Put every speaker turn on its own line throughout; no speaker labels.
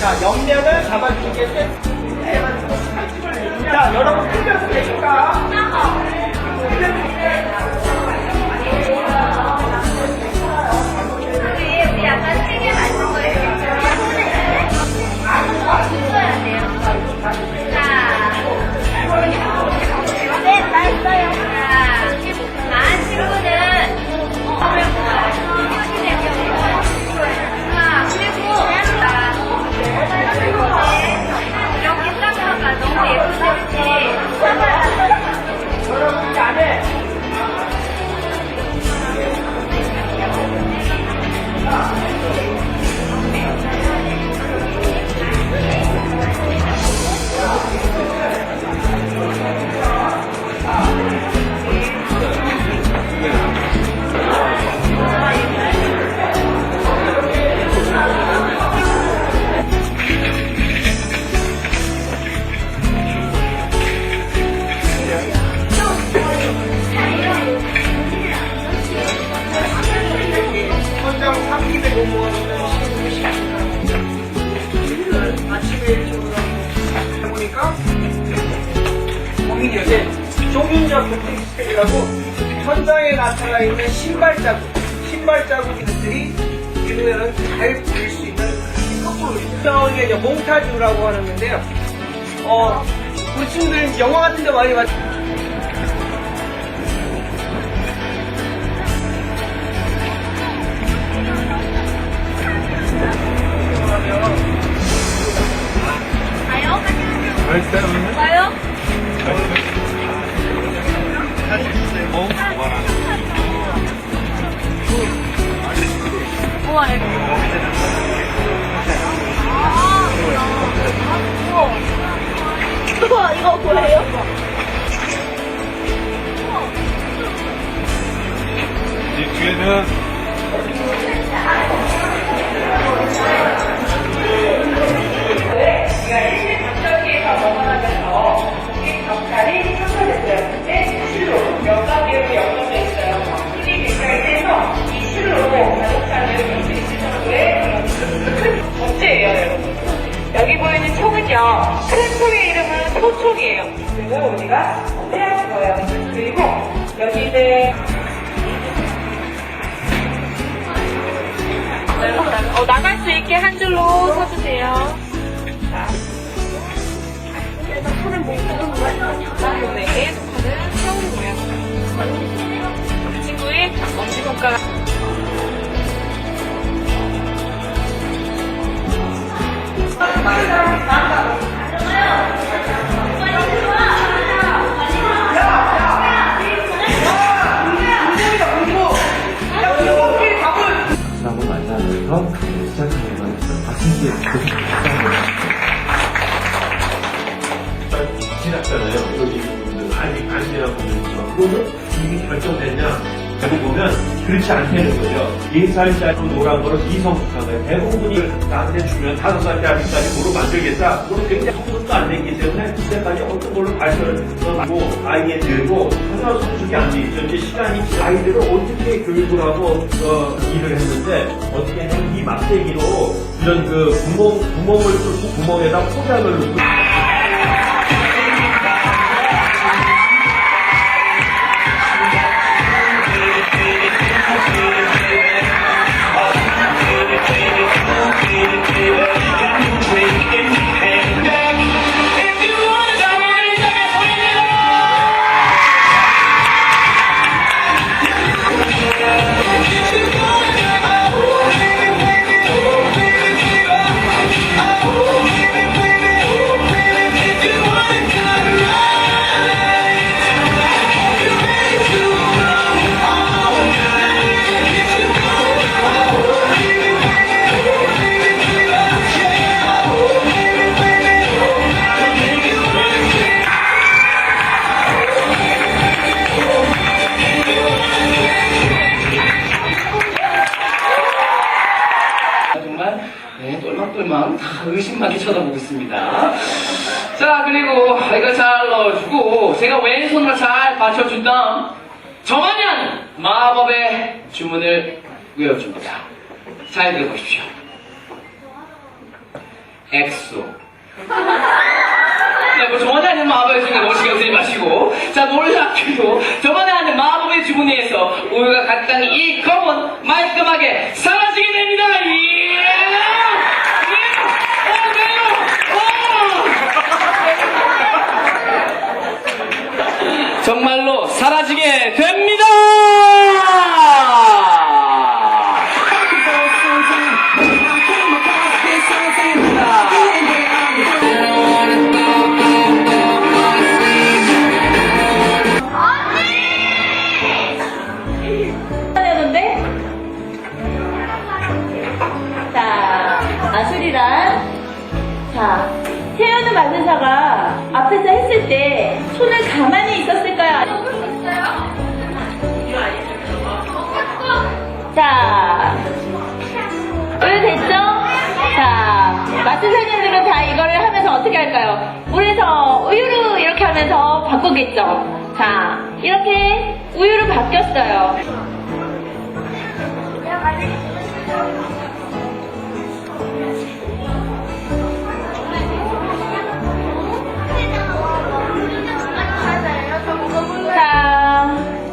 자 옆면을 잡아주겠지. 자 현장에 나타나 있는 신발 자국, 신발 자국들이 눈에는 잘 보일 수 있는 거꾸로 이제 몽타주라고 하는 건데요. 어, 우리 친구들 영화 같은 데 많이 봤
가요? 가요? 우와, 이거 뭐예요?
소총이에요. 그리고 우리가 빼앗은 거예요. 그리고 여기 이제
어, 나갈 수 있게 한 줄로 서주세요. 네,
시작하는 건 박신기 계속
지났잖아요. 여기 분들 아직 아니라고 그러죠. 그거는 이미? 알고 보면 그렇지 않다는 거죠. 4살짜리 노란 거를 이성부터는 대부분이 나한테 주면 5살짜리 아직까지 뭐로 만들겠다. 그건 굉장히 성분도 안 되기 때문에 그때까지 걸로 발전을 하고 아이에 들고 하나 성숙이 안 돼 있죠. 이제 시간이 지- 아이들을 어떻게 교육을 하고 어, 일을 했는데 어떻게 하면 이 막대기로 이런 그 구멍, 구멍을 뚫고 구멍에다 포장을 넣고
똘망똘망 다 의심하게 쳐다보고 있습니다. 자 그리고 이거 잘 넣어주고 제가 왼손으로 잘 받쳐준 다음 않은 마법의 주문을 외워줍니다. 잘 들어보십시오. 엑소. 네, 뭐 저번에 하는 마법의 주문에 뭐 신경 쓰지 마시고. 자, 놀랍게도 저번에 하는 마법의 주문에서 우유가 각당히 이 컵은 말끔하게 사라지게 됩니다. 예! 예! 어, 네요! 어! 정말로 사라지게 됩니다!
아술이란 자, 태연우 만든사가 앞에서 했을 때 손을 가만히 있었을까요? 자, 우유 됐죠? 자, 마트사님들은 다 이거를 하면서 어떻게 할까요? 물에서 우유로 이렇게 하면서 바꾸겠죠? 자, 이렇게 우유로 바뀌었어요.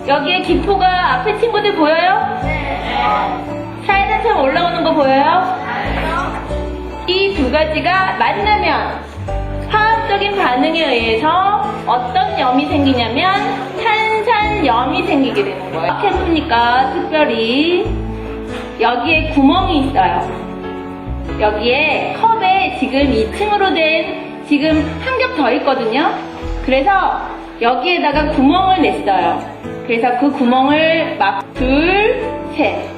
여기에 기포가 앞에 친구들 보여요? 사이다처럼 올라오는 거 보여요? 이 두 가지가 만나면 화학적인 반응에 의해서 어떤 염이 생기냐면 탄산염이 생기게 되는 거예요. 이렇게 했으니까 특별히 여기에 구멍이 있어요. 여기에 컵에 지금 2층으로 된 지금 한 겹 더 있거든요. 그래서 여기에다가 구멍을 냈어요. 그래서 그 구멍을 막 둘, 셋.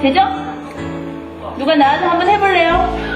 되죠? 누가 나와서 한번 해볼래요?